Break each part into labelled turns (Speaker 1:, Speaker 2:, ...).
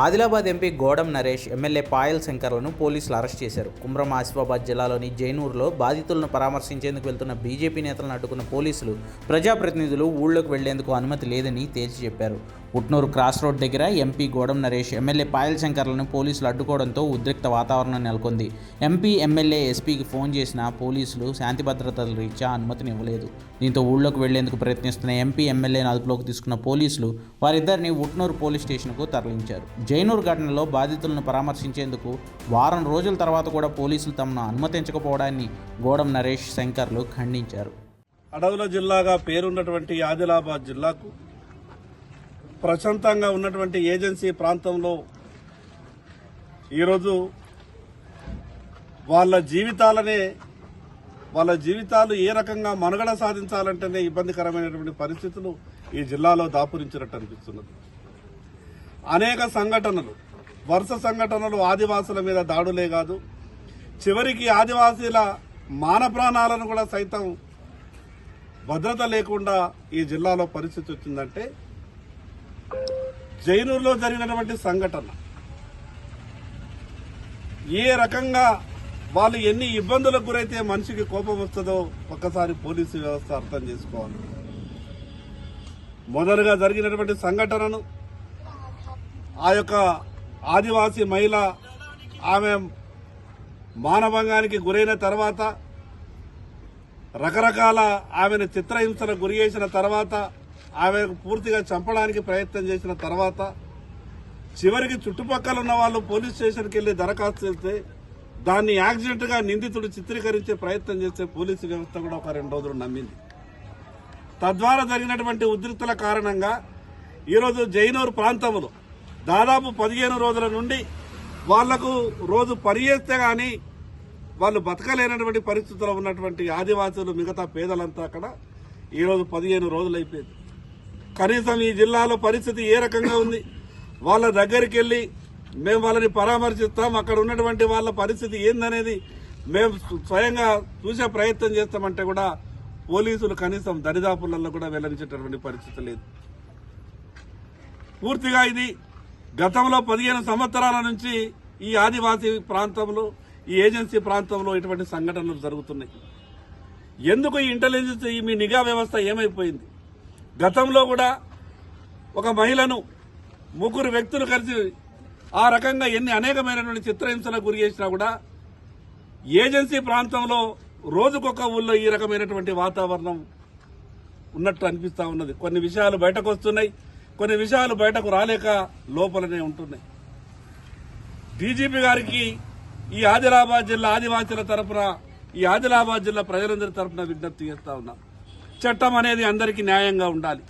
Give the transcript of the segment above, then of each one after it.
Speaker 1: Adilabad MP Godam Naresh MLA Payal శంకర్లను పోలీసులు arrest చేశారు. కుమ్రం ఆసిఫాబాద్ జిల్లాలోని జైనూరులో బాధితులను పరామర్శించేందుకు వెళ్తున్న బీజేపీ నేతలను అడ్డుకున్న పోలీసులు ప్రజాప్రతినిధులు ఊళ్ళోకి వెళ్ళేందుకు అనుమతి లేదని తేల్చి చెప్పారు. ఉట్నూరు క్రాస్ రోడ్ దగ్గర ఎంపీ గోడం నరేష్ ఎమ్మెల్యే పాయల్ శంకర్లను పోలీసులు అడ్డుకోవడంతో ఉద్రిక్త వాతావరణం నెలకొంది. ఎంపీ ఎమ్మెల్యే ఎస్పీకి ఫోన్ చేసిన పోలీసులు శాంతి భద్రతల రీత్యా అనుమతినివ్వలేదు దీంతో ఊళ్ళోకి వెళ్ళేందుకు ప్రయత్నిస్తున్న ఎంపీ ఎమ్మెల్యేను అదుపులోకి తీసుకున్న పోలీసులు వారిద్దరిని ఉట్నూరు పోలీస్ స్టేషన్కు తరలించారు. జైనూరు ఘటనలో బాధితులను పరామర్శించేందుకు వారం రోజుల తర్వాత కూడా పోలీసులు తమను అనుమతించకపోవడాన్ని గోడం నరేష్ శంకర్లు ఖండించారు.
Speaker 2: అడవుల జిల్లాగా పేరున్నటువంటి ఆదిలాబాద్ జిల్లాకు ప్రశాంతంగా ఉన్నటువంటి ఏజెన్సీ ప్రాంతంలో ఈరోజు వాళ్ళ జీవితాలనే వాళ్ళ జీవితాలు ఏ రకంగా మనుగడ సాధించాలంటేనే ఇబ్బందికరమైనటువంటి పరిస్థితులు ఈ జిల్లాలో దాపురించినట్టు అనిపిస్తున్నది. అనేక సంఘటనలు వరుస సంఘటనలు ఆదివాసుల మీద దాడులే కాదు చివరికి ఆదివాసీల మాన ప్రాణాలను కూడా సైతం భద్రత లేకుండా ఈ జిల్లాలో పరిస్థితి వచ్చిందంటే జైనూరులో జరిగినటువంటి సంఘటన. ఏ రకంగా వాళ్ళు ఎన్ని ఇబ్బందులకు గురైతే మనిషికి కోపం వస్తుందో ఒక్కసారి పోలీసు వ్యవస్థ అర్థం చేసుకోవాలి. మొదలుగా జరిగినటువంటి సంఘటనను ఆ యొక్క ఆదివాసీ మహిళ ఆమె మానభంగానికి గురైన తర్వాత రకరకాల ఆమెను చిత్రహింసలకు గురి చేసిన తర్వాత ఆమెకు పూర్తిగా చంపడానికి ప్రయత్నం చేసిన తర్వాత చివరికి చుట్టుపక్కల ఉన్న వాళ్ళు పోలీస్ స్టేషన్కి వెళ్ళి దరఖాస్తు చేస్తే దాన్ని యాక్సిడెంట్గా నిందితుడు చిత్రీకరించే ప్రయత్నం చేస్తే పోలీసు వ్యవస్థ కూడా ఒక రెండు రోజులు నమ్మింది. తద్వారా జరిగినటువంటి ఉద్రిక్తుల కారణంగా ఈరోజు జైనూరు ప్రాంతంలో దాదాపు పదిహేను రోజుల నుండి వాళ్ళకు రోజు పని చేస్తే వాళ్ళు బతకలేనటువంటి పరిస్థితుల్లో ఉన్నటువంటి ఆదివాసులు మిగతా పేదలంతా అక్కడ ఈరోజు పదిహేను రోజులు అయిపోయింది. కనీసం ఈ జిల్లాలో పరిస్థితి ఏ రకంగా ఉంది? వాళ్ళ దగ్గరికి వెళ్ళి మేము వాళ్ళని పరామర్శిస్తాం. అక్కడ ఉన్నటువంటి వాళ్ళ పరిస్థితి ఏందనేది మేము స్వయంగా చూసే ప్రయత్నం చేస్తామంటే కూడా పోలీసులు కనీసం దరిదాపులలో కూడా వెల్లడించేటటువంటి పరిస్థితి లేదు. పూర్తిగా ఇది గతంలో పదిహేను సంవత్సరాల నుంచి ఈ ఆదివాసీ ప్రాంతంలో ఈ ఏజెన్సీ ప్రాంతంలో ఇటువంటి సంఘటనలు జరుగుతున్నాయి. ఎందుకు ఈ ఇంటెలిజెన్స్ ఈ మీ నిఘా వ్యవస్థ ఏమైపోయింది? గతంలో కూడా ఒక మహిళను ముగ్గురు వ్యక్తులు కలిసి ఆ రకంగా ఎన్ని అనేకమైనటువంటి చిత్రహింసలకు గురి చేసినా కూడా ఏజెన్సీ ప్రాంతంలో రోజుకొక ఊళ్ళో ఈ రకమైనటువంటి వాతావరణం ఉన్నట్టు అనిపిస్తూ ఉన్నది. కొన్ని విషయాలు బయటకు వస్తున్నాయి కొన్ని విషయాలు బయటకు రాలేక లోపలనే ఉంటున్నాయి. డీజీపీ గారికి ఈ ఆదిలాబాద్ జిల్లా ఆదివాసీల తరపున ఈ ఆదిలాబాద్ జిల్లా ప్రజలందరి తరపున విజ్ఞప్తి చేస్తా ఉన్నాం. చట్టం అనేది అందరికీ న్యాయంగా ఉండాలి.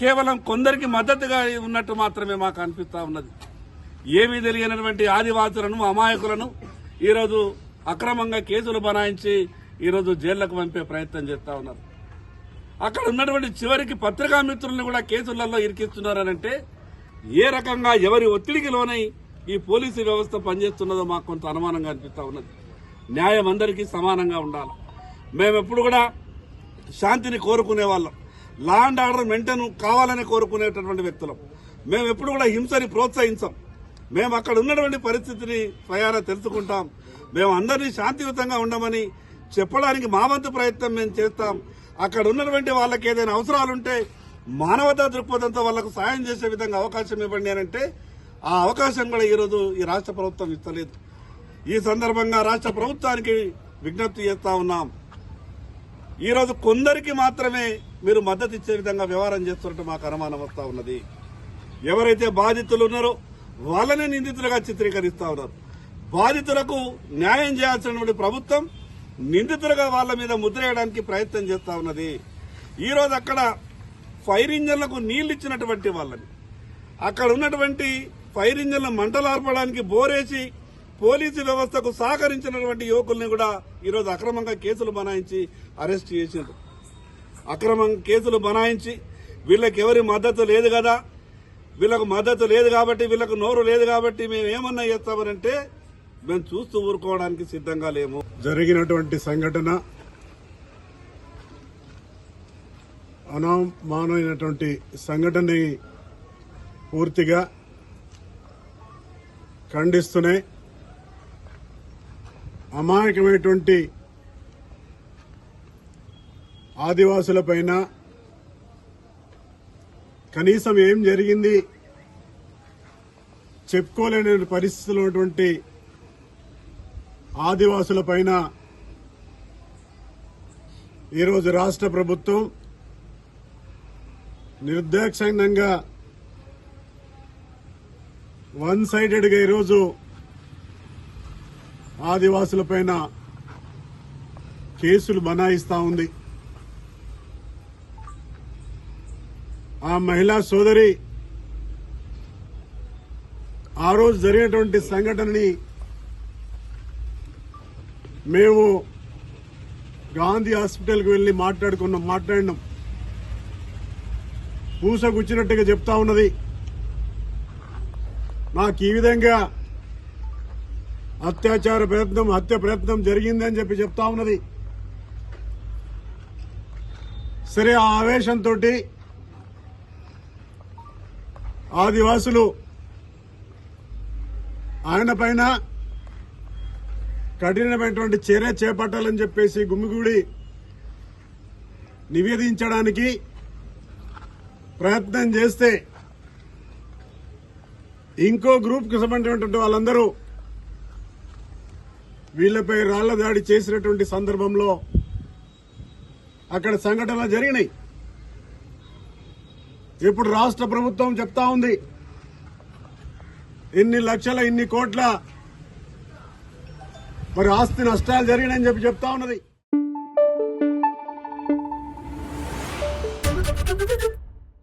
Speaker 2: కేవలం కొందరికి మద్దతుగా ఉన్నట్టు మాత్రమే మాకు అనిపిస్తూ ఉన్నది. ఏమీ తెలియనటువంటి ఆదివాసులను అమాయకులను ఈరోజు అక్రమంగా కేసులు బనాయించి ఈరోజు జైళ్ళకు పంపే ప్రయత్నం చేస్తూ ఉన్నారు. అక్కడ ఉన్నటువంటి చివరికి పత్రికా మిత్రులను కూడా కేసులలో ఇరికిస్తున్నారనంటే ఏ రకంగా ఎవరి ఒత్తిడికి లోనై ఈ పోలీసు వ్యవస్థ పనిచేస్తున్నదో మాకు కొంత అనుమానంగా అనిపిస్తూ ఉన్నది. న్యాయం అందరికీ సమానంగా ఉండాలి. మేము ఎప్పుడు కూడా శాంతిని కోరుకునే వాళ్ళం. లా అండ్ ఆర్డర్ మెయింటైన్ కావాలని కోరుకునేటటువంటి వ్యక్తులం. మేము ఎప్పుడు కూడా హింసని ప్రోత్సహించాం. మేము అక్కడ ఉన్నటువంటి పరిస్థితిని స్వయాన తెలుసుకుంటాం. మేము అందరినీ శాంతియుతంగా ఉండమని చెప్పడానికి మా వంతు ప్రయత్నం మేము చేస్తాం. అక్కడ ఉన్నటువంటి వాళ్ళకి ఏదైనా అవసరాలుంటే మానవతా దృక్పథంతో వాళ్ళకు సాయం చేసే విధంగా అవకాశం ఇవ్వండి అని అంటే ఆ అవకాశం కూడా ఈరోజు ఈ రాష్ట్ర ప్రభుత్వం ఇస్తలేదు. ఈ సందర్భంగా రాష్ట్ర ప్రభుత్వానికి విజ్ఞప్తి చేస్తా ఉన్నాం. ఈరోజు కొందరికి మాత్రమే మీరు మద్దతు ఇచ్చే విధంగా వ్యవహారం చేస్తున్నట్టు మాకు అనుమానం వస్తా ఉన్నది. ఎవరైతే బాధితులు ఉన్నారో వాళ్ళనే నిందితులుగా చిత్రీకరిస్తూ ఉన్నారు. బాధితులకు న్యాయం చేయాల్సినటువంటి ప్రభుత్వం నిందితులుగా వాళ్ళ మీద ముద్ర వేయడానికి ప్రయత్నం చేస్తూ ఉన్నది. ఈరోజు అక్కడ ఫైర్ ఇంజన్లకు నీళ్ళు ఇచ్చినటువంటి వాళ్ళని అక్కడ ఉన్నటువంటి ఫైర్ ఇంజన్ల మంటలార్పడానికి బోరేసి పోలీసు వ్యవస్థకు సహకరించినటువంటి యువకుల్ని కూడా ఈరోజు అక్రమంగా కేసులు బనాయించి అరెస్ట్ చేసినారు అక్రమం కేసులు బనాయించి వీళ్ళకి ఎవరి మద్దతు లేదు కదా? వీళ్ళకు మద్దతు లేదు కాబట్టి వీళ్ళకు నోరు లేదు కాబట్టి మేము ఏమన్నా చేస్తామనంటే మేము చూస్తూ ఊరుకోవడానికి సిద్ధంగా లేము.
Speaker 3: జరిగినటువంటి సంఘటన అనామానమైనటువంటి సంఘటనని పూర్తిగా ఖండిస్తూనే అమాయకమైనటువంటి ఆదివాసులపైన కనీసం ఏం జరిగింది చెప్పుకోలేని పరిస్థితులు ఉన్నటువంటి ఆదివాసులపైన ఈరోజు రాష్ట్ర ప్రభుత్వం నిర్దాక్షిణ్యంగా వన్ సైడెడ్గా ఈరోజు ఆదివాసులపైన కేసులు బనాయిస్తా ఉంది. ఆ మహిళా సోదరి ఆ రోజు జరిగినటువంటి సంఘటనని మేము గాంధీ హాస్పిటల్కి వెళ్ళి మాట్లాడుకున్నాం మాట్లాడినాం. పూసగుచ్చినట్టుగా చెప్తా ఉన్నది. నాకు ఈ విధంగా అత్యాచార ప్రయత్నం హత్య ప్రయత్నం జరిగిందని చెప్పి చెప్తా ఉన్నది. సరే ఆ ఆవేశంతో ఆదివాసులు ఆయన పైన కఠినమైనటువంటి చర్య చేపట్టాలని చెప్పేసి గుమ్మిగూడి నివేదించడానికి ప్రయత్నం చేస్తే ఇంకో గ్రూప్కి సంబంధించినటువంటి వాళ్ళందరూ వీళ్ళపై రాళ్ళ దాడి చేసినటువంటి సందర్భంలో అక్కడ సంఘటనలు జరిగినాయి. ఇప్పుడు రాష్ట్ర ప్రభుత్వం చెప్తా ఉంది. ఇన్ని లక్షల ఇన్ని కోట్ల మరి ఆస్తి నష్టాలు జరిగినాయని చెప్పి చెప్తా ఉన్నది.